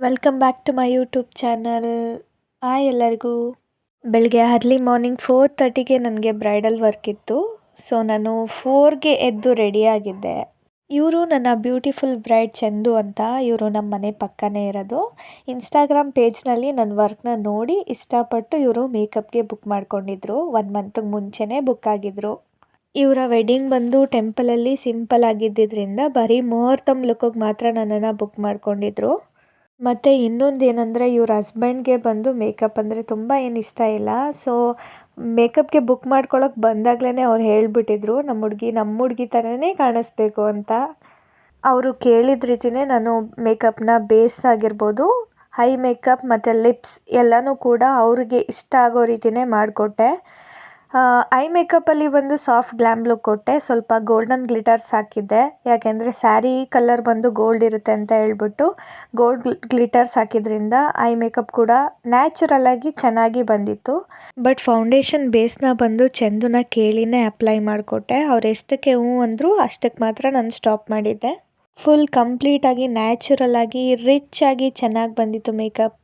Welcome back to my YouTube channel hi ಎಲ್ಲರಿಗೂ. ಬೆಳಗ್ಗೆ early morning four ತರ್ಟಿಗೆ ನನಗೆ ಬ್ರೈಡಲ್ ವರ್ಕ್ ಇತ್ತು. ಸೊ ನಾನು ಫೋರ್ಗೆ ಎದ್ದು ರೆಡಿಯಾಗಿದ್ದೆ ಇವರು ನನ್ನ ಬ್ಯೂಟಿಫುಲ್ ಬ್ರೈಡ್ ಚೆಂದು ಅಂತ ಇವರು ನಮ್ಮ ಮನೆ ಪಕ್ಕನೇ ಇರೋದು. ಇನ್ಸ್ಟಾಗ್ರಾಮ್ ಪೇಜ್ನಲ್ಲಿ ನನ್ನ ವರ್ಕ್ನ ನೋಡಿ ಇಷ್ಟಪಟ್ಟು ಇವರು ಮೇಕಪ್ಗೆ ಬುಕ್ ಮಾಡ್ಕೊಂಡಿದ್ರು. ಒನ್ ಮಂತ್ಗೆ ಮುಂಚೆನೇ ಬುಕ್ ಆಗಿದ್ರು. ಇವರ ವೆಡ್ಡಿಂಗ್ ಬಂದು ಟೆಂಪಲಲ್ಲಿ ಸಿಂಪಲ್ ಆಗಿದ್ದರಿಂದ ಬರೀ ಮುಹೂರ್ತಮ್ ಲುಕ್ಕಿಗೆ ಮಾತ್ರ ನನ್ನನ್ನು ಬುಕ್ ಮಾಡ್ಕೊಂಡಿದ್ರು. ಮತ್ತು ಇನ್ನೊಂದು ಏನಂದರೆ ಇವ್ರ ಹಸ್ಬೆಂಡ್ಗೆ ಬಂದು ಮೇಕಪ್ ಅಂದರೆ ತುಂಬ ಏನು ಇಷ್ಟ ಇಲ್ಲ. ಸೊ ಮೇಕಪ್ಗೆ ಬುಕ್ ಮಾಡ್ಕೊಳ್ಳೋಕೆ ಬಂದಾಗಲೇ ಅವ್ರು ಹೇಳಿಬಿಟ್ಟಿದ್ರು ನಮ್ಮ ಹುಡುಗಿ ನಮ್ಮ ಹುಡುಗಿ ಥರನೇ ಕಾಣಿಸ್ಬೇಕು ಅಂತ. ಅವರು ಕೇಳಿದ ರೀತಿಯೇ ನಾನು ಮೇಕಪ್ನ ಬೇಸ್ ಆಗಿರ್ಬೋದು ಹೈ ಮೇಕಪ್ ಮತ್ತು ಲಿಪ್ಸ್ ಎಲ್ಲನೂ ಕೂಡ ಅವ್ರಿಗೆ ಇಷ್ಟ ಆಗೋ ರೀತಿಯೇ ಮಾಡಿಕೊಟ್ಟೆ. ಐ ಮೇಕಪ್ಪಲ್ಲಿ ಬಂದು ಸಾಫ್ಟ್ ಗ್ಲ್ಯಾಮ್ ಲುಕ್ ಕೊಟ್ಟೆ. ಸ್ವಲ್ಪ ಗೋಲ್ಡನ್ ಗ್ಲಿಟರ್ಸ್ ಹಾಕಿದ್ದೆ. ಯಾಕೆಂದರೆ ಸ್ಯಾರಿ ಕಲರ್ ಬಂದು ಗೋಲ್ಡ್ ಇರುತ್ತೆ ಅಂತ ಹೇಳ್ಬಿಟ್ಟು ಗೋಲ್ಡ್ ಗ್ಲಿಟರ್ಸ್ ಹಾಕಿದ್ರಿಂದ ಐ ಮೇಕಪ್ ಕೂಡ ನ್ಯಾಚುರಲ್ ಆಗಿ ಚೆನ್ನಾಗಿ ಬಂದಿತ್ತು. ಬಟ್ ಫೌಂಡೇಶನ್ ಬೇಸ್ನ ಬಂದು ಚಂದುನ ಕೇಳಿನೇ ಅಪ್ಲೈ ಮಾಡಿಕೊಟ್ಟೆ. ಅವ್ರು ಎಷ್ಟಕ್ಕೆ ಹ್ಞೂ ಅಂದರೂ ಅಷ್ಟಕ್ಕೆ ಮಾತ್ರ ನಾನು ಸ್ಟಾಪ್ ಮಾಡಿದ್ದೆ. ಫುಲ್ ಕಂಪ್ಲೀಟಾಗಿ ನ್ಯಾಚುರಲ್ ಆಗಿ ರಿಚ್ ಆಗಿ ಚೆನ್ನಾಗಿ ಬಂದಿತ್ತು ಮೇಕಪ್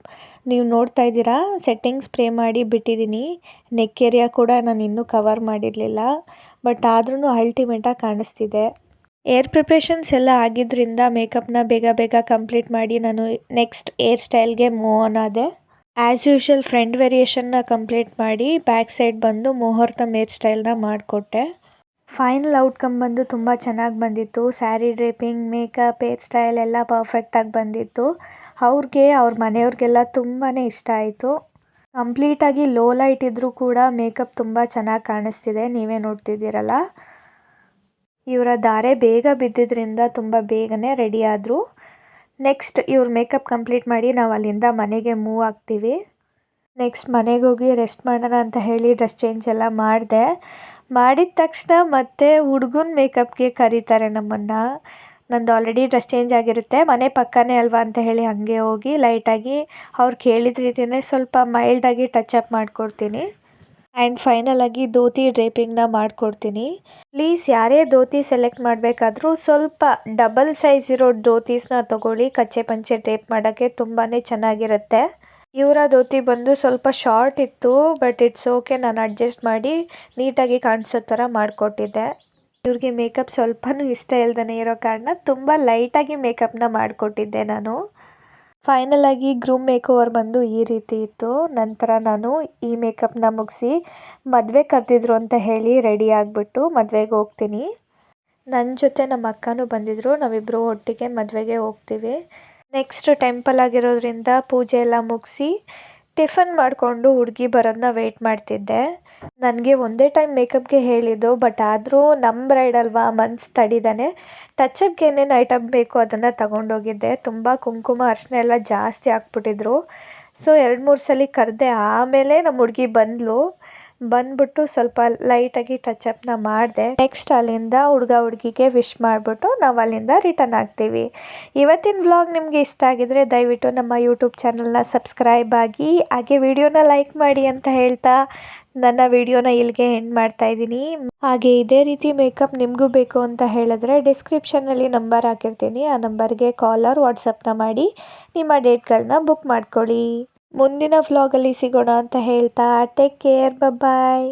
ನೀವು ನೋಡ್ತಾ ಇದ್ದೀರಾ? ಸೆಟ್ಟಿಂಗ್ ಸ್ಪ್ರೇ ಮಾಡಿ ಬಿಟ್ಟಿದ್ದೀನಿ. ನೆಕ್ ಏರಿಯಾ ಕೂಡ ನಾನು ಇನ್ನೂ ಕವರ್ ಮಾಡಿರಲಿಲ್ಲ. ಬಟ್ ಆದ್ರೂ ಅಲ್ಟಿಮೇಟಾಗಿ ಕಾಣಿಸ್ತಿದೆ. ಏರ್ ಪ್ರಿಪ್ರೇಷನ್ಸ್ ಎಲ್ಲ ಆಗಿದ್ದರಿಂದ ಮೇಕಪ್ನ ಬೇಗ ಬೇಗ ಕಂಪ್ಲೀಟ್ ಮಾಡಿ ನಾನು ನೆಕ್ಸ್ಟ್ ಏರ್ ಸ್ಟೈಲ್ಗೆ ಮೂವ್ ಆನ್ ಆದೆ. ಆ್ಯಸ್ ಯೂಶುವಲ್ ಫ್ರೆಂಡ್ ವೇರಿಯೇಷನ್ನ ಕಂಪ್ಲೀಟ್ ಮಾಡಿ ಬ್ಯಾಕ್ ಸೈಡ್ ಬಂದು ಮುಹೂರ್ತಮ್ ಏರ್ ಸ್ಟೈಲ್ನ ಮಾಡಿಕೊಟ್ಟೆ. ಫೈನಲ್ ಔಟ್ಕಮ್ ಬಂದು ತುಂಬ ಚೆನ್ನಾಗಿ ಬಂದಿತ್ತು. Sari draping makeup hair style ಎಲ್ಲ ಪರ್ಫೆಕ್ಟಾಗಿ ಬಂದಿತ್ತು. ಅವ್ರಿಗೆ, ಅವ್ರ ಮನೆಯವ್ರಿಗೆಲ್ಲ ತುಂಬಾ ಇಷ್ಟ ಆಯಿತು. ಕಂಪ್ಲೀಟಾಗಿ ಲೋ ಲೈಟ್ ಇದ್ದರೂ ಕೂಡ ಮೇಕಪ್ ತುಂಬ ಚೆನ್ನಾಗಿ ಕಾಣಿಸ್ತಿದೆ, ನೀವೇ ನೋಡ್ತಿದ್ದೀರಲ್ಲ. ಇವರ ಧಾರೆ ಬೇಗ ಬಿದ್ದಿದ್ದರಿಂದ ತುಂಬ ಬೇಗನೆ ರೆಡಿ ಆದರು. ನೆಕ್ಸ್ಟ್ ಇವ್ರ ಮೇಕಪ್ ಕಂಪ್ಲೀಟ್ ಮಾಡಿ ನಾವು ಅಲ್ಲಿಂದ ಮನೆಗೆ ಮೂವ್ ಆಗ್ತೀವಿ. ನೆಕ್ಸ್ಟ್ ಮನೆಗೆ ಹೋಗಿ ರೆಸ್ಟ್ ಮಾಡೋಣ ಅಂತ ಹೇಳಿ ಡ್ರೆಸ್ ಚೇಂಜ್ ಎಲ್ಲ ಮಾಡಿದೆ. ಮಾಡಿದ ತಕ್ಷಣ ಮತ್ತೆ ಹುಡುಗನ ಮೇಕಪ್ಗೆ ಕರೀತಾರೆ ನಮ್ಮನ್ನು. ನಂದು ಆಲ್ರೆಡಿ ಡ್ರೆಸ್ ಚೇಂಜ್ ಆಗಿರುತ್ತೆ, ಮನೆ ಪಕ್ಕನೇ ಅಲ್ವಾ ಅಂತ ಹೇಳಿ ಹಾಗೆ ಹೋಗಿ ಲೈಟಾಗಿ ಅವ್ರು ಕೇಳಿದ ರೀತಿಯೇ ಸ್ವಲ್ಪ ಮೈಲ್ಡಾಗಿ ಟಚ್ ಅಪ್ ಮಾಡಿಕೊಡ್ತೀನಿ. ಆ್ಯಂಡ್ ಫೈನಲಾಗಿ ಧೋತಿ ಡ್ರೇಪಿಂಗ್ನ ಮಾಡಿಕೊಡ್ತೀನಿ. ಪ್ಲೀಸ್ ಯಾರೇ ಧೋತಿ ಸೆಲೆಕ್ಟ್ ಮಾಡಬೇಕಾದ್ರೂ ಸ್ವಲ್ಪ ಡಬಲ್ ಸೈಜ್ ಇರೋ ಧೋತೀಸ್ನ ತೊಗೊಳ್ಳಿ, ಕಚ್ಚೆ ಪಂಚೆ ಡ್ರೇಪ್ ಮಾಡೋಕ್ಕೆ ತುಂಬಾ ಚೆನ್ನಾಗಿರುತ್ತೆ. ಇವರ ಧೋತಿ ಬಂದು ಸ್ವಲ್ಪ ಶಾರ್ಟ್ ಇತ್ತು ಬಟ್ ಇಟ್ಸ್ ಓಕೆ ನಾನು ಅಡ್ಜಸ್ಟ್ ಮಾಡಿ ನೀಟಾಗಿ ಕಾಣಿಸೋ ಥರ ಮಾಡಿಕೊಟ್ಟಿದ್ದೆ. ಇವ್ರಿಗೆ ಮೇಕಪ್ ಸ್ವಲ್ಪನೂ ಇಷ್ಟ ಇಲ್ದೇ ಇರೋ ಕಾರಣ ತುಂಬ ಲೈಟಾಗಿ ಮೇಕಪ್ನ ಮಾಡಿಕೊಟ್ಟಿದ್ದೆ ನಾನು. ಫೈನಲ್ ಆಗಿ ಗ್ರೂಮ್ ಮೇಕ್ ಓವರ್ ಬಂದು ಈ ರೀತಿ ಇತ್ತು. ನಂತರ ನಾನು ಈ ಮೇಕಪ್ನ ಮುಗಿಸಿ ಮದುವೆ ಕರೆದಿದ್ರು ಅಂತ ಹೇಳಿ ರೆಡಿ ಆಗಿಬಿಟ್ಟು ಮದುವೆಗೆ ಹೋಗ್ತೀನಿ. ನನ್ನ ಜೊತೆ ನಮ್ಮ ಅಕ್ಕನೂ ಬಂದಿದ್ದರು ನಾವಿಬ್ಬರು ಒಟ್ಟಿಗೆ ಮದುವೆಗೆ ಹೋಗ್ತೀವಿ. ನೆಕ್ಸ್ಟ್ ಟೆಂಪಲ್ ಆಗಿರೋದ್ರಿಂದ ಪೂಜೆ ಎಲ್ಲ ಮುಗಿಸಿ ಟಿಫನ್ ಮಾಡಿಕೊಂಡು ಹುಡುಗಿ ಬರೋದನ್ನ ವೆಯ್ಟ್ ಮಾಡ್ತಿದ್ದೆ. ನನಗೆ ಒಂದೇ ಟೈಮ್ ಮೇಕಪ್ಗೆ ಹೇಳಿದ್ದು ಬಟ್ ಆದರೂ ನಮ್ಮ ಬ್ರೈಡ್ ಅಲ್ವಾ, ಮನ್ಸು ತಡಿದಾನೆ. ಟಚಪ್ಗೆ ಏನೇನು ಐಟಮ್ ಬೇಕು ಅದನ್ನು ತಗೊಂಡೋಗಿದ್ದೆ. ತುಂಬ ಕುಂಕುಮ ಅರಿಶಿನ ಎಲ್ಲ ಜಾಸ್ತಿ ಹಾಕ್ಬಿಟ್ಟಿದ್ರು. ಸೊ ಎರಡು ಮೂರು ಸಲ ಕರೆದೆ. ಆಮೇಲೆ ನಮ್ಮ ಹುಡುಗಿ ಬಂದಳು ಬಂದ್ಬಿಟ್ಟು ಸ್ವಲ್ಪ ಲೈಟಾಗಿ ಟಚಪ್ನ ಮಾಡಿದೆ. ನೆಕ್ಸ್ಟ್ ಅಲ್ಲಿಂದ ಹುಡುಗ ಹುಡುಗಿಗೆ ವಿಶ್ ಮಾಡಿಬಿಟ್ಟು ನಾವು ಅಲ್ಲಿಂದ ರಿಟರ್ನ್ ಆಗ್ತೀವಿ. ಇವತ್ತಿನ ವ್ಲಾಗ್ ನಿಮಗೆ ಇಷ್ಟ ಆಗಿದ್ರೆ ದಯವಿಟ್ಟು ನಮ್ಮ ಯೂಟ್ಯೂಬ್ ಚಾನಲ್ನ ಸಬ್ಸ್ಕ್ರೈಬ್ ಆಗಿ, ಹಾಗೆ ವಿಡಿಯೋನ ಲೈಕ್ ಮಾಡಿ ಅಂತ ಹೇಳ್ತಾ ನನ್ನ ವಿಡಿಯೋನ ಇಲ್ಲಿಗೆ ಎಂಡ್ ಮಾಡ್ತಾ ಇದ್ದೀನಿ. ಹಾಗೆ ಇದೇ ರೀತಿ ಮೇಕಪ್ ನಿಮಗೂ ಬೇಕು ಅಂತ ಹೇಳಿದ್ರೆ ಡಿಸ್ಕ್ರಿಪ್ಷನ್ನಲ್ಲಿ ನಂಬರ್ ಹಾಕಿರ್ತೀನಿ. ಆ ನಂಬರ್ಗೆ ಕಾಲರ್ ವಾಟ್ಸಪ್ನ ಮಾಡಿ, ನಿಮ್ಮ ಡೇಟ್ಗಳನ್ನ ಬುಕ್ ಮಾಡ್ಕೊಳ್ಳಿ. ಮುಂದಿನ ವ್ಲಾಗಲ್ಲಿ ಸಿಗೋಣ ಅಂತ ಹೇಳ್ತಾ ಟೇಕ್ ಕೇರ್ ಬಾಯ್